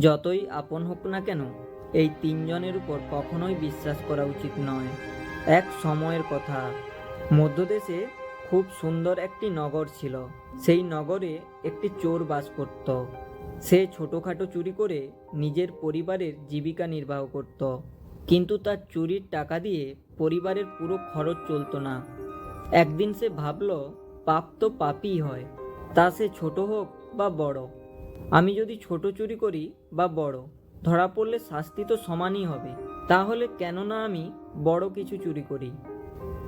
যতই আপন হোক না কেন, এই তিনজনের উপর কখনোই বিশ্বাস করা উচিত নয়। এক সময়ের কথা। মধ্যদেশে খুব সুন্দর একটি নগর ছিল। সেই নগরে একটি চোর বাস করত। সে ছোটোখাটো চুরি করে নিজের পরিবারের জীবিকা নির্বাহ করত। কিন্তু তার চুরির টাকা দিয়ে পরিবারের পুরো খরচ চলতো না। একদিন সে ভাবল, পাপ তো পাপই হয়। তা সে ছোট হোক বা বড় আমি যদি ছোট চুরি করি বা বড়, ধরা পড়লে শাস্তি তো সমানই হবে। তাহলে কেন না আমি বড় কিছু চুরি করি?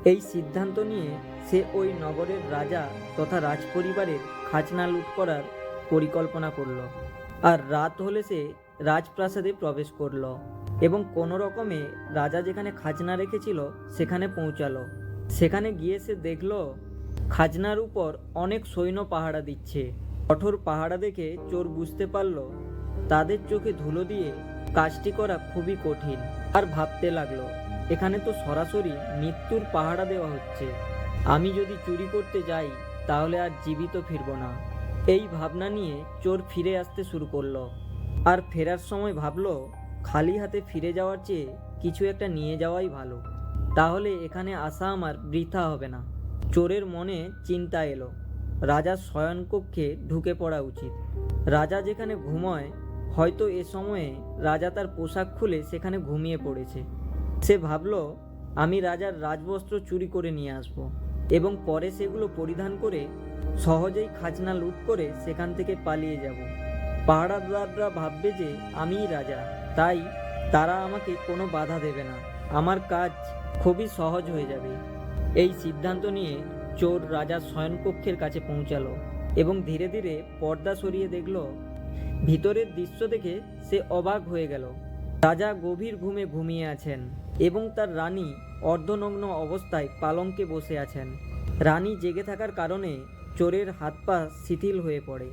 এই সিদ্ধান্ত নিয়ে সে ওই নগরের রাজা তথা রাজপরিবারের খাজনা লুট করার পরিকল্পনা করল। আর রাত হলে সে রাজপ্রাসাদে প্রবেশ করল এবং কোনো রকমে রাজা যেখানে খাজনা রেখেছিল সেখানে পৌঁছালো। সেখানে গিয়ে সে দেখল, খাজনার উপর অনেক সৈন্য পাহারা দিচ্ছে। কঠোর পাহারা দেখে চোর বুঝতে পারল, তাদের চোখে ধুলো দিয়ে কাজটি করা খুবই কঠিন। আর ভাবতে লাগল, এখানে তো সরাসরি মৃত্যুর পাহারা দেওয়া হচ্ছে। আমি যদি চুরি করতে যাই, তাহলে আর জীবিত ফিরবো না। এই ভাবনা নিয়ে চোর ফিরে আসতে শুরু করল। আর ফেরার সময় ভাবলো, খালি হাতে ফিরে যাওয়ার চেয়ে কিছু একটা নিয়ে যাওয়াই ভালো। তাহলে এখানে আসা আমার বৃথা হবে না। চোরের মনে চিন্তা এলো। রাজার শয়নকক্ষে ঢুকে পড়া উচিত। রাজা যেখানে ঘুমোয়, হয়তো এ সময়ে রাজা তার পোশাক খুলে সেখানে ঘুমিয়ে পড়েছে। সে ভাবল, আমি রাজার রাজবস্ত্র চুরি করে নিয়ে আসব এবং পরে সেগুলো পরিধান করে সহজেই খাজনা লুট করে সেখান থেকে পালিয়ে যাব। পাহারাদাররা ভাববে যে আমিই রাজা, তাই তারা আমাকে কোনো বাধা দেবে না। আমার কাজ খুবই সহজ হয়ে যাবে। এই সিদ্ধান্ত নিয়ে চোর রাজার শয়নকক্ষের কাছে পৌঁছালো এবং ধীরে ধীরে পর্দা সরিয়ে দেখল, ভিতরের দৃশ্য দেখে সে অবাক হয়ে গেল। রাজা গভীর ঘুমে ঘুমিয়ে আছেন এবং তার রানী অর্ধনগ্ন অবস্থায় পালঙ্কে বসে আছেন। রানী জেগে থাকার কারণে চোরের হাত পা শিথিল হয়ে পড়ে।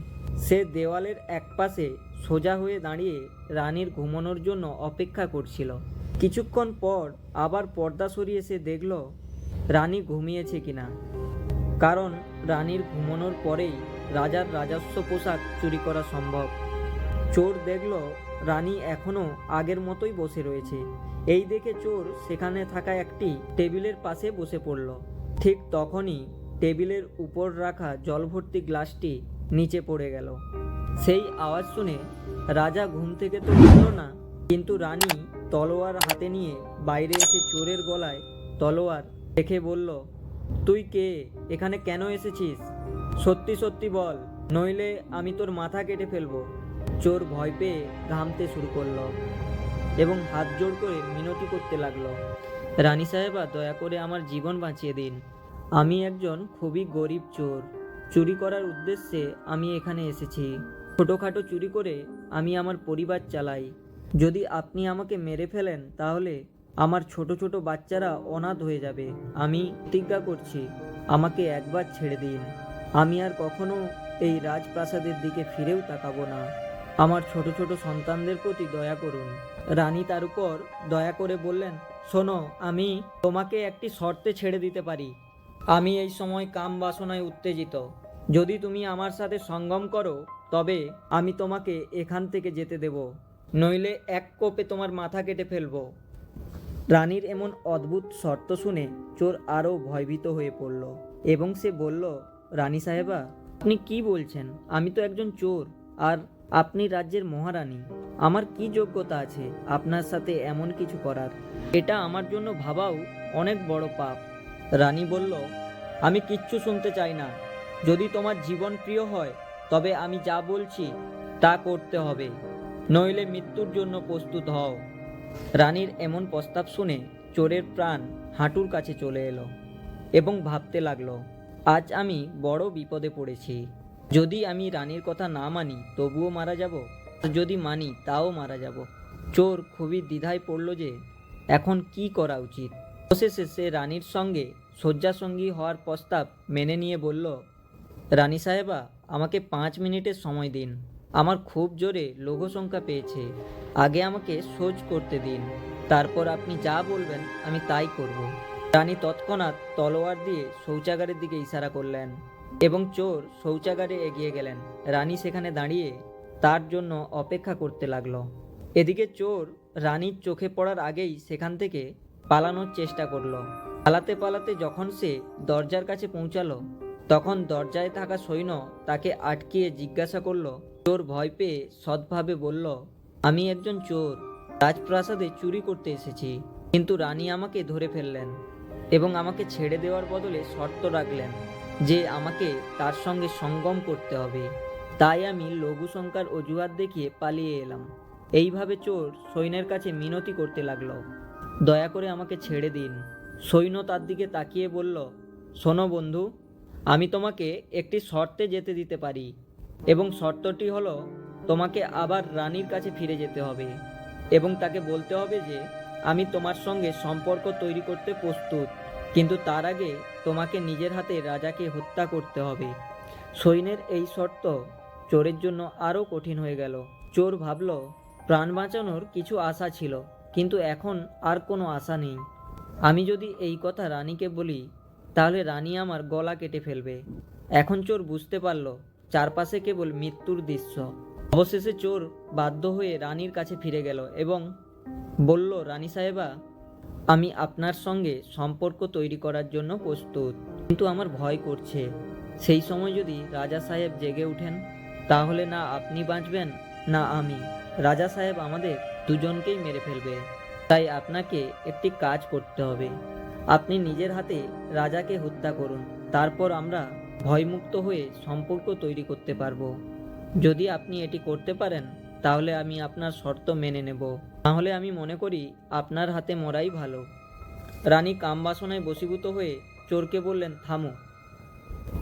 সে দেওয়ালের একপাশে সোজা হয়ে দাঁড়িয়ে রানীর ঘুমানোর জন্য অপেক্ষা করছিল। কিছুক্ষণ পর আবার পর্দা সরিয়ে সে দেখল, রানী ঘুমিয়েছে কিনা। কারণ রানীর ঘুমানোর পরেই রাজার রাজস্ব পোশাক চুরি করা সম্ভব। চোর দেখল রানী এখনও আগের মতোই বসে রয়েছে। এই দেখে চোর সেখানে থাকা একটি টেবিলের পাশে বসে পড়ল। ঠিক তখনই টেবিলের উপর রাখা জলভর্তি গ্লাসটি নিচে পড়ে গেল। সেই আওয়াজ শুনে রাজা ঘুম থেকে তো উঠল না, কিন্তু রানী তলোয়ার হাতে নিয়ে বাইরে এসে চোরের গলায় তলোয়ার রেখে বলল তুই কে? এখানে কেন এসেছিস? সত্যি সত্যি বল, নইলে আমি তোর মাথা কেটে ফেলব। চোর ভয় পেয়ে ঘামতে শুরু করল এবং হাত জোড় করে মিনতি করতে লাগল। রানী সাহেবা, দয়া করে আমার জীবন বাঁচিয়ে দিন। আমি একজন খুবই গরিব চোর। চুরি করার উদ্দেশ্যে আমি এখানে এসেছি। ছোটোখাটো চুরি করে আমি আমার পরিবার চালাই। যদি আপনি আমাকে মেরে ফেলেন, তাহলে আমার ছোট ছোট বাচ্চারা অনাথ হয়ে যাবে। আমি প্রতিজ্ঞা করছি, আমাকে একবার ছেড়ে দিন। আমি আর কখনো এই রাজপ্রাসাদের দিকে ফিরেও তাকাবো না। আমার ছোট ছোট সন্তানদের প্রতি দয়া করুন। রানী তার উপর দয়া করে বললেন, শোনো, আমি তোমাকে একটি শর্তে ছেড়ে দিতে পারি। আমি এই সময় কাম বাসনায় উত্তেজিত। যদি তুমি আমার সাথে সঙ্গম করো, তবে আমি তোমাকে এখান থেকে যেতে দেব। নইলে এক কোপে তোমার মাথা কেটে ফেলব। রানীর এমন অদ্ভুত শর্ত শুনে চোর আরও ভয়ভীত হয়ে পড়ল এবং সে বলল, রানী সাহেবা, আপনি কি বলছেন? আমি তো একজন চোর, আর আপনি রাজ্যের মহারানী। আমার কি যোগ্যতা আছে আপনার সাথে এমন কিছু করার? এটা আমার জন্য ভাবাও অনেক বড় পাপ। রানী বলল, আমি কিচ্ছু শুনতে চাই না। যদি তোমার জীবন প্রিয় হয়, তবে আমি যা বলছি তা করতে হবে। নইলে মৃত্যুর জন্য প্রস্তুত হও। রানীর এমন প্রস্তাব শুনে চোরের প্রাণ হাঁটুর কাছে চলে এলো এবং ভাবতে লাগল, আজ আমি বড় বিপদে পড়েছি। যদি আমি রানীর কথা না মানি, তবুও মারা যাব। আর যদি মানি, তাও মারা যাব। চোর খুবই দ্বিধায় পড়ল যে, এখন কি করা উচিত? অবশেষে সে রানীর সঙ্গে শয্যাসঙ্গী হওয়ার প্রস্তাব মেনে নিয়ে বলল, রানী সাহেবা, আমাকে পাঁচ মিনিটের সময় দিন। আমার খুব জোরে লৌহ সংখ্যা পেয়েছে। আগে আমাকে সোজ করতে দিন। তারপর আপনি যা বলবেন, আমি তাই করব। রানী তৎক্ষণাৎ তলোয়ার দিয়ে শৌচাগারের দিকে ইশারা করলেন এবং চোর শৌচাগারে এগিয়ে গেলেন। রানী সেখানে দাঁড়িয়ে তার জন্য অপেক্ষা করতে লাগল। এদিকে চোর রানীর চোখে পড়ার আগেই সেখান থেকে পালানোর চেষ্টা করল। পালাতে পালাতে যখন সে দরজার কাছে পৌঁছালো, তখন দরজায় থাকা সৈন্য তাকে আটকিয়ে জিজ্ঞাসা করল চোর ভয় পেয়ে সৎভাবে বলল, আমি একজন চোর। রাজপ্রাসাদে চুরি করতে এসেছি, কিন্তু রানী আমাকে ধরে ফেললেন এবং আমাকে ছেড়ে দেওয়ার বদলে শর্ত রাখলেন যে আমাকে তার সঙ্গে সঙ্গম করতে হবে। তাই আমি লঘু সংখ্যার অজুহাত দেখিয়ে পালিয়ে এলাম। এইভাবে চোর সৈন্যের কাছে মিনতি করতে লাগল। দয়া করে আমাকে ছেড়ে দিন। সৈন্য তার দিকে তাকিয়ে বলল, শোনো বন্ধু, আমি তোমাকে একটি শর্তে যেতে দিতে পারি। এবং শর্তটি হলো, তোমাকে আবার রানীর কাছে ফিরে যেতে হবে এবং তাকে বলতে হবে যে, আমি তোমার সঙ্গে সম্পর্ক তৈরি করতে প্রস্তুত, কিন্তু তার আগে তোমাকে নিজের হাতে রাজাকে হত্যা করতে হবে। সৈন্যের এই শর্ত চোরের জন্য আরও কঠিন হয়ে গেল। চোর ভাবল, প্রাণ বাঁচানোর কিছু আশা ছিল, কিন্তু এখন আর কোনো আশা নেই। আমি যদি এই কথা রানীকে বলি, তাহলে রানী আমার গলা কেটে ফেলবে। এখন চোর বুঝতে পারল চারপাশে কেবল মৃত্যুর দৃশ্য। অবশেষে চোর বাধ্য হয়ে রানীর কাছে ফিরে গেল এবং বলল, রানী সাহেবা, আমি আপনার সঙ্গে সম্পর্ক তৈরি করার জন্য প্রস্তুত, কিন্তু আমার ভয় করছে। সেই সময় যদি রাজা সাহেব জেগে ওঠেন, তাহলে না আপনি বাঁচবেন, না আমি। রাজা সাহেব আমাদের দুজনকেই মেরে ফেলবে। তাই আপনাকে একটি কাজ করতে হবে। আপনি নিজের হাতে রাজাকে হত্যা করুন। তারপর আমরা ভয়মুক্ত হয়ে সম্পর্ক তৈরি করতে পারব। যদি আপনি এটি করতে পারেন, তাহলে আমি আপনার শর্ত মেনে নেব। তাহলে আমি মনে করি আপনার হাতে মরাই ভালো। রানী কামবাসনায় বশীভূত হয়ে চোরকে বললেন, থামো।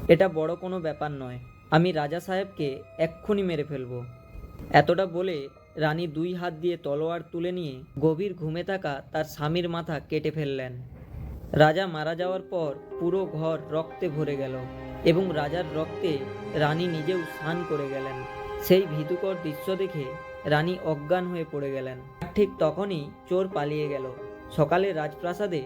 এটা বড় কোনো ব্যাপার নয়। আমি রাজা সাহেবকে এক্ষুনি মেরে ফেলব। এতটা বলে রানী দুই হাত দিয়ে তলোয়ার তুলে নিয়ে গভীর ঘুমে থাকা তার স্বামীর মাথা কেটে ফেললেন। রাজা মারা যাওয়ার পর পুরো ঘর রক্তে ভরে গেল। এবং রাজার রক্তে রানী নিজেও স্নান করে গেলেন। সেই ভীতুকর দৃশ্য দেখে রানী অজ্ঞান হয়ে পড়ে গেলেন। ঠিক তখনই চোর পালিয়ে গেল। সকালে রাজপ্রাসাদে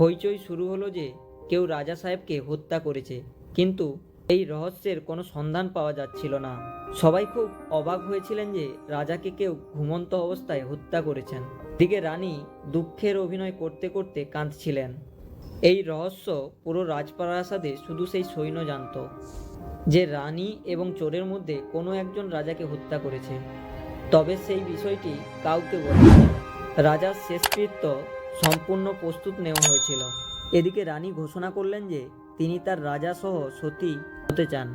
হইচই শুরু হলো যে কেউ রাজা সাহেবকে হত্যা করেছে। কিন্তু এই রহস্যের কোনো সন্ধান পাওয়া যাচ্ছিল না। সবাই খুব অবাক হয়েছিলেন যে রাজাকে কেউ ঘুমন্ত অবস্থায় হত্যা করেছেন। দিকে রানী দুঃখের অভিনয় করতে করতে কাঁদছিলেন। এই রহস্য পুরো রাজপ্রাসাদে শুধু সেই সৈন্য জানত, যে রানী এবং চোরের মধ্যে কোনো একজন রাজাকে হত্যা করেছে। তবে সেই বিষয়টি কাউকে বলে রাজার শেষকৃত্য সম্পূর্ণ প্রস্তুত নেওয়া হয়েছিল। এদিকে রানী ঘোষণা করলেন যে তিনি তার রাজাসহ সতী হতে চান।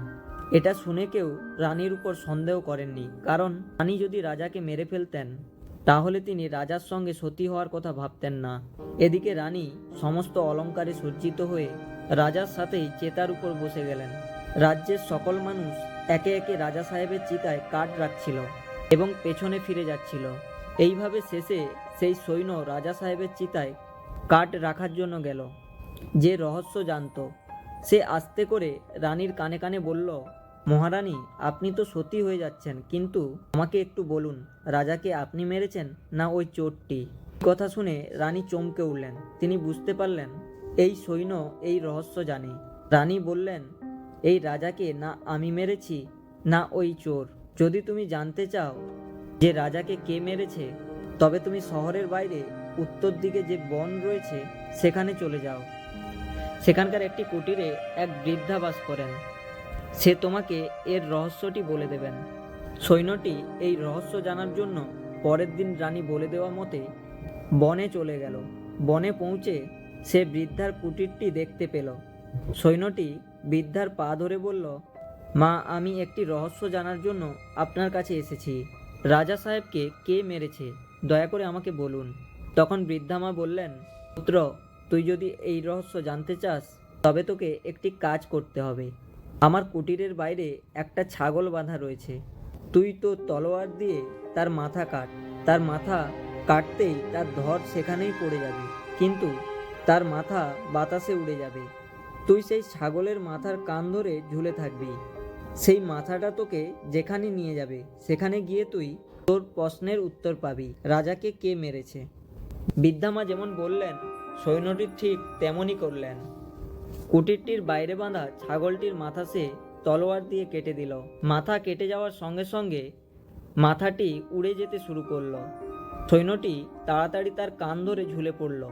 এটা শুনে কেউ রানীর উপর সন্দেহ করেননি, কারণ রানী যদি রাজাকে মেরে ফেলতেন তাহলে তিনি রাজার সঙ্গে সতী হওয়ার কথা ভাবতেন না। এদিকে রানী সমস্ত অলঙ্কারে সজ্জিত হয়ে রাজার সাথেই চেতার উপর বসে গেলেন। রাজ্যের সকল মানুষ একে একে রাজা সাহেবের চিতায় কাঠ রাখছিল এবং পেছনে ফিরে যাচ্ছিল। এইভাবে শেষে সেই সৈন্য রাজা সাহেবের চিতায় কাঠ রাখার জন্য গেল। যে রহস্য জানতো, সে আস্তে করে রানীর কানে কানে বলল মহারানী, আপনি তো সতী হয়ে যাচ্ছেন, কিন্তু আমাকে একটু বলুন, রাজাকে আপনি মেরেছেন না ওই চোরটি? কথা শুনে রানী চমকে উঠলেন। তিনি বুঝতে পারলেন, এই সৈন্য এই রহস্য জানে। রানী বললেন, এই রাজাকে না আমি মেরেছি, না ওই চোর। যদি তুমি জানতে চাও যে রাজাকে কে মেরেছে, তবে তুমি শহরের বাইরে উত্তর দিকে যে বন রয়েছে, সেখানে চলে যাও। সেখানকার একটি কুটিরে এক বৃদ্ধা বাস করেন। সে তোমাকে এর রহস্যটি বলে দেবেন। সৈন্যটি এই রহস্য জানার জন্য পরের দিন রানী বলে দেওয়া মতে বনে চলে গেল। বনে পৌঁছে সে বৃদ্ধার কুটিরটি দেখতে পেল। সৈন্যটি বৃদ্ধার পা ধরে বলল, মা, আমি একটি রহস্য জানার জন্য আপনার কাছে এসেছি। রাজা সাহেবকে কে মেরেছে, দয়া করে আমাকে বলুন। তখন বৃদ্ধা মা বললেন, পুত্র, তুই যদি এই রহস্য জানতে চাস, তবে তোকে একটি কাজ করতে হবে। আমার কুটিরের বাইরে একটা ছাগল বাঁধা রয়েছে। তুই তো তলোয়ার দিয়ে তার মাথা কাট। তার মাথা কাটতেই তার ধর সেখানেই পড়ে যাবে। কিন্তু তার মাথা বাতাসে উড়ে যাবে। তুই সেই ছাগলের মাথার কান ধরে ঝুলে থাকবি। সেই মাথাটা তোকে যেখানে নিয়ে যাবে, সেখানে গিয়ে তুই তোর প্রশ্নের উত্তর পাবি, রাজাকে কে মেরেছে। বৃদ্ধামা যেমন বললেন, সৈন্যটি ঠিক তেমনই করলেন। কুটিরটির বাইরে বাঁধা ছাগলটির মাথা সে তলোয়ার দিয়ে কেটে দিল। মাথা কেটে যাওয়ার সঙ্গে সঙ্গে মাথাটি উড়ে যেতে শুরু করল। সৈন্যটি তাড়াতাড়ি তার কান ধরে ঝুলে পড়ল।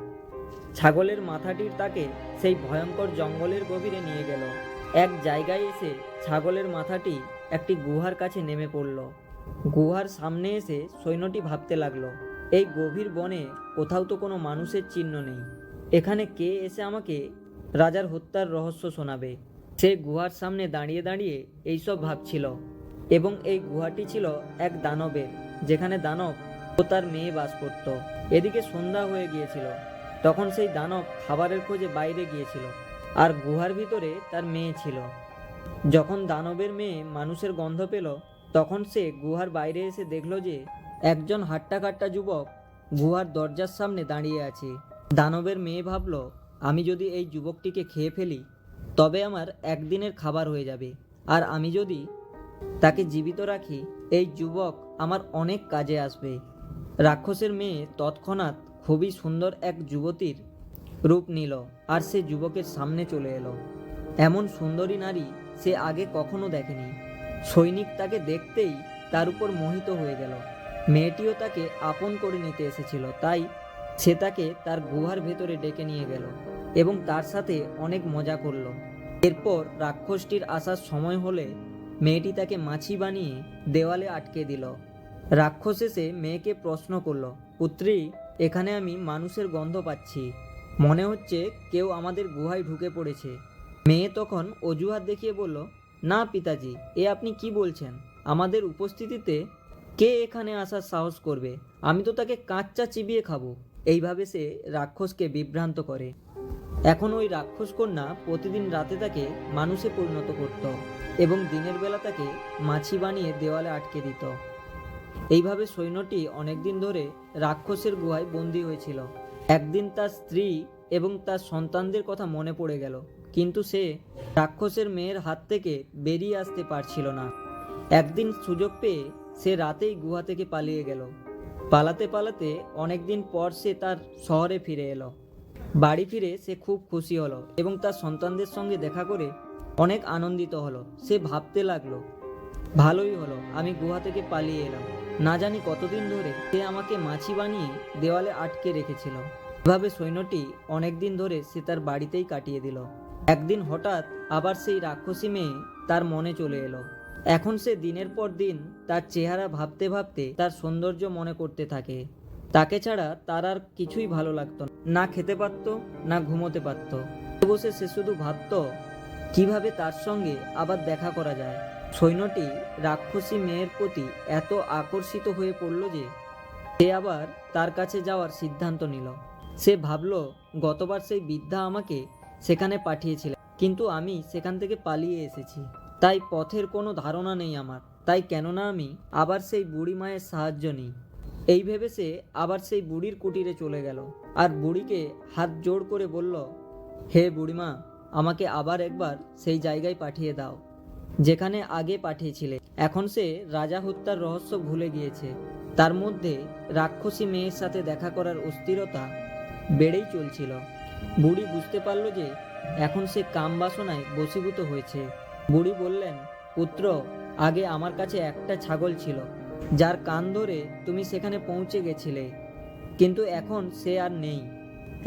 ছাগলের মাথাটির তাকে সেই ভয়ঙ্কর জঙ্গলের গভীরে নিয়ে গেল। এক জায়গায় এসে ছাগলের মাথাটি একটি গুহার কাছে নেমে পড়ল। গুহার সামনে এসে সৈন্যটি ভাবতে লাগল, এই গভীর বনে কোথাও তো কোনো মানুষের চিহ্ন নেই। এখানে কে এসে আমাকে রাজার হত্যার রহস্য শোনাবে। সে গুহার সামনে দাঁড়িয়ে দাঁড়িয়ে এইসব ভাবছিল এবং এই গুহাটি ছিল এক দানবের, যেখানে দানব ও তার মেয়ে বাস করত। এদিকে সন্ধ্যা হয়ে গিয়েছিল। তখন সেই দানব খাবারের খোঁজে বাইরে গিয়েছিল আর গুহার ভিতরে তার মেয়ে ছিল। যখন দানবের মেয়ে মানুষের গন্ধ পেল, তখন সে গুহার বাইরে এসে দেখল যে একজন হাট্টা কাট্টা যুবক গুহার দরজার সামনে দাঁড়িয়ে আছে। দানবের মেয়ে ভাবল আমি যদি এই যুবকটিকে খেয়ে ফেলি, তবে আমার একদিনের খাবার হয়ে যাবে। আর আমি যদি তাকে জীবিত রাখি, এই যুবক আমার অনেক কাজে আসবে। রাক্ষসের মেয়ে তৎক্ষণাৎ খুবই সুন্দর এক যুবতীর রূপ নিল আর সে যুবকের সামনে চলে এলো। এমন সুন্দরী নারী সে আগে কখনো দেখেনি। সৈনিক তাকে দেখতেই তার উপর মোহিত হয়ে গেল। মেয়েটিও তাকে আপন করে নিতে এসেছিল, তাই সে তাকে তার গুহার ভেতরে ডেকে নিয়ে গেল এবং তার সাথে অনেক মজা করল। এরপর রাক্ষসটির আসার সময় হলে মেয়েটি তাকে মাছি বানিয়ে দেওয়ালে আটকে দিল। রাক্ষস এসে মেয়েকে প্রশ্ন করল, পুত্রী, এখানে আমি মানুষের গন্ধ পাচ্ছি। মনে হচ্ছে কেউ আমাদের গুহায় ঢুকে পড়েছে। মেয়ে তখন অজুহাত দেখিয়ে বলল, না পিতাজি, এ আপনি কি বলছেন? আমাদের উপস্থিতিতে কে এখানে আসার সাহস করবে? আমি তো তাকে কাঁচা চিবিয়ে খাব। এইভাবে সে রাক্ষসকে বিভ্রান্ত করে। এখন ওই রাক্ষস কন্যা প্রতিদিন রাতে তাকে মানুষে পরিণত করত এবং দিনের বেলা তাকে মাছি বানিয়ে দেওয়ালে আটকে দিত। এইভাবে সৈন্যটি অনেকদিন ধরে রাক্ষসের গুহায় বন্দী হয়েছিল। একদিন তার স্ত্রী এবং তার সন্তানদের কথা মনে পড়ে গেল, কিন্তু সে রাক্ষসের মেয়ের হাত থেকে বেরিয়ে আসতে পারছিল না। একদিন সুযোগ পেয়ে সে রাতেই গুহা থেকে পালিয়ে গেল। পালাতে পালাতে অনেকদিন পর সে তার শহরে ফিরে এলো। বাড়ি ফিরে সে খুব খুশি হলো এবং তার সন্তানদের সঙ্গে দেখা করে অনেক আনন্দিত হলো। সে ভাবতে লাগল, ভালোই হলো, আমি গুহা থেকে পালিয়ে এলাম। না জানি কতদিন ধরে সে আমাকে মাছি বানিয়ে দেওয়ালে আটকে রেখেছিল। এভাবে সৈন্যটি অনেকদিন ধরে সে তার বাড়িতেই কাটিয়ে দিল। একদিন হঠাৎ আবার সেই রাক্ষসী মেয়ে তার মনে চলে এলো। এখন সে দিনের পর দিন তার চেহারা ভাবতে ভাবতে তার সৌন্দর্য মনে করতে থাকে। তাকে ছাড়া তার আর কিছুই ভালো লাগতো না। খেতে পারতো, না ঘুমোতে পারতো। বসে সে শুধু ভাবতো, কীভাবে তার সঙ্গে আবার দেখা করা যায়? সৈন্যটি রাক্ষসী মেয়ের প্রতি এত আকর্ষিত হয়ে পড়ল যে, সে আবার তার কাছে যাওয়ার সিদ্ধান্ত নিল। সে ভাবল, গতবার সেই বৃদ্ধা আমাকে সেখানে পাঠিয়েছিল কিন্তু আমি সেখান থেকে পালিয়ে এসেছি। তাই পথের কোনো ধারণা নেই আমার। তাই কেননা আমি আবার সেই বুড়ি মায়ের সাহায্য নিই। এই ভেবে সে আবার সেই বুড়ির কুটিরে চলে গেল। আর বুড়িকে হাত জোড় করে বলল, হে বুড়িমা আমাকে আবার একবার সেই জায়গায় পাঠিয়ে দাও, যেখানে আগে পাঠিয়েছিলে। এখন সে রাজা হত্যার রহস্য ভুলে গিয়েছে। তার মধ্যে রাক্ষসী মেয়ের সাথে দেখা করার অস্থিরতা বেড়েই চলছিল। বুড়ি বুঝতে পারল যে এখন সে কাম বাসনায় বশীভূত হয়েছে। বুড়ি বললেন, পুত্র, আগে আমার কাছে একটা ছাগল ছিল, যার কান ধরে তুমি সেখানে পৌঁছে গেছিলে, কিন্তু এখন সে আর নেই।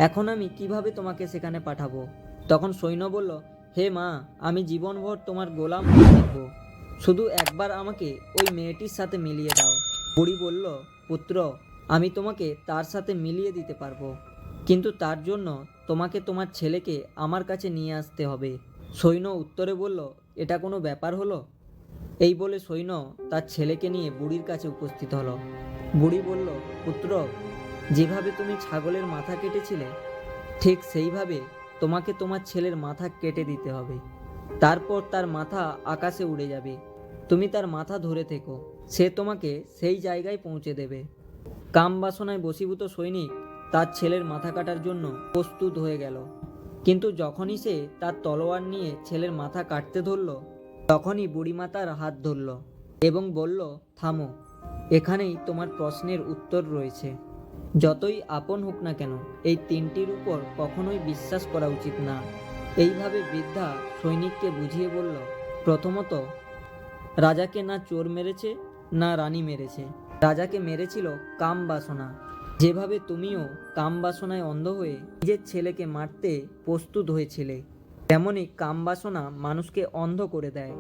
এখন আমি কীভাবে তোমাকে সেখানে পাঠাবো? তখন সৈন্য বলল, হে মা, আমি জীবনভর তোমার গোলাম থাকব। শুধু একবার আমাকে ওই মেয়েটির সাথে মিলিয়ে দাও। বুড়ি বলল, পুত্র, আমি তোমাকে তার সাথে মিলিয়ে দিতে পারব, কিন্তু তার জন্য তোমাকে তোমার ছেলেকে আমার কাছে নিয়ে আসতে হবে। সৈন্য উত্তরে বলল এটা কোনো ব্যাপার হলো? এই বলে সৈন্য তার ছেলেকে নিয়ে বুড়ির কাছে উপস্থিত হলো। বুড়ি বলল, পুত্র, যেভাবে তুমি ছাগলের মাথা কেটেছিলে, ঠিক সেইভাবে তোমাকে তোমার ছেলের মাথা কেটে দিতে হবে। তারপর তার মাথা আকাশে উড়ে যাবে। তুমি তার মাথা ধরে থেকো। সে তোমাকে সেই জায়গায় পৌঁছে দেবে। কাম বাসনায় বশীভূত সৈনিক তার ছেলের মাথা কাটার জন্য প্রস্তুত হয়ে গেল। কিন্তু যখনই সে তার তলোয়ার নিয়ে ছেলের মাথা কাটতে ধরল, তখনই বুড়িমা তার হাত ধরল এবং বলল, থামো, এখানেই তোমার প্রশ্নের উত্তর রয়েছে। যতই আপন হোক না কেন, এই তিনটির উপর কখনোই বিশ্বাস করা উচিত না। এইভাবে বৃদ্ধা সৈনিককে বুঝিয়ে বলল, প্রথমত, রাজাকে না চোর মেরেছে, না রানী মেরেছে। রাজাকে মেরেছিল কাম বাসনা। যেভাবে তুমিও কাম বাসনায় অন্ধ হয়ে নিজের ছেলেকে মারতে প্রস্তুত হয়েছিলে তেমনই কাম বাসনা মানুষকে অন্ধ করে দেয়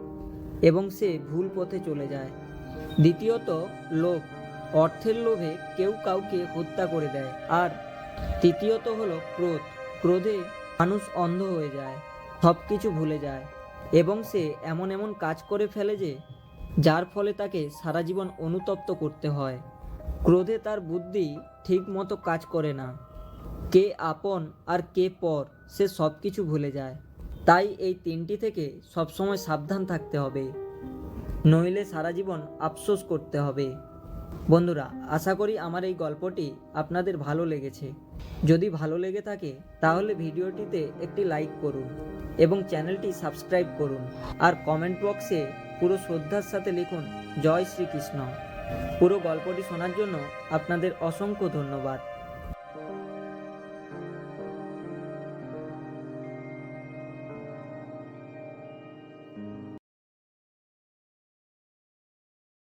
এবং সে ভুল পথে চলে যায়। দ্বিতীয়ত, লোভ। অর্থের লোভে কেউ কাউকে হত্যা করে দেয়। আর তৃতীয়ত হলো ক্রোধ। ক্রোধে মানুষ অন্ধ হয়ে যায় সব কিছু ভুলে যায় এবং সে এমন এমন কাজ করে ফেলে যে, যার ফলে তাকে সারা জীবন অনুতপ্ত করতে হয়। ক্রোধে তার বুদ্ধি ঠিক মতো কাজ করে না। কে আপন আর কে পর, সে সব কিছু ভুলে যায়। তাই এই তিনটি থেকে সবসময় সাবধান থাকতে হবে। নইলে সারা জীবন আফসোস করতে হবে। বন্ধুরা, আশা করি আমার এই গল্পটি আপনাদের ভালো লেগেছে। যদি ভালো লেগে থাকে, তাহলে ভিডিওটিতে একটি লাইক করুন এবং চ্যানেলটি সাবস্ক্রাইব করুন। আর কমেন্ট বক্সে পুরো শ্রদ্ধার সাথে লিখুন, জয় শ্রীকৃষ্ণ। পুরো গল্পটি শোনার জন্য আপনাদের অসংখ্য ধন্যবাদ।